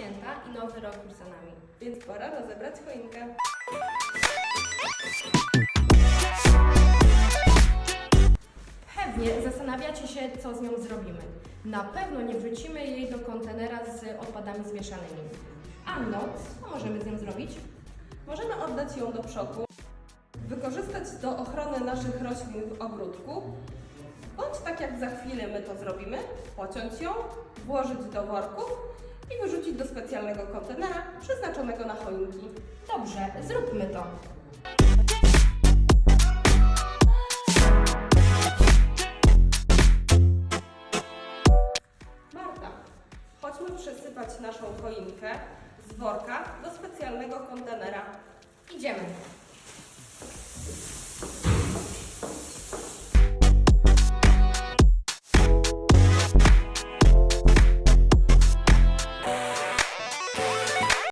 Święta i nowy rok już za nami. Więc pora rozebrać choinkę. Pewnie zastanawiacie się, co z nią zrobimy. Na pewno nie wrzucimy jej do kontenera z odpadami zmieszanymi. Anno, co możemy z nią zrobić? Możemy oddać ją do przoku, wykorzystać do ochrony naszych roślin w ogródku, bądź tak jak za chwilę my to zrobimy, pociąć ją, włożyć do worków specjalnego kontenera przeznaczonego na choinki. Dobrze, zróbmy to. Marta, chodźmy przesypać naszą choinkę z worka do specjalnego kontenera. Idziemy.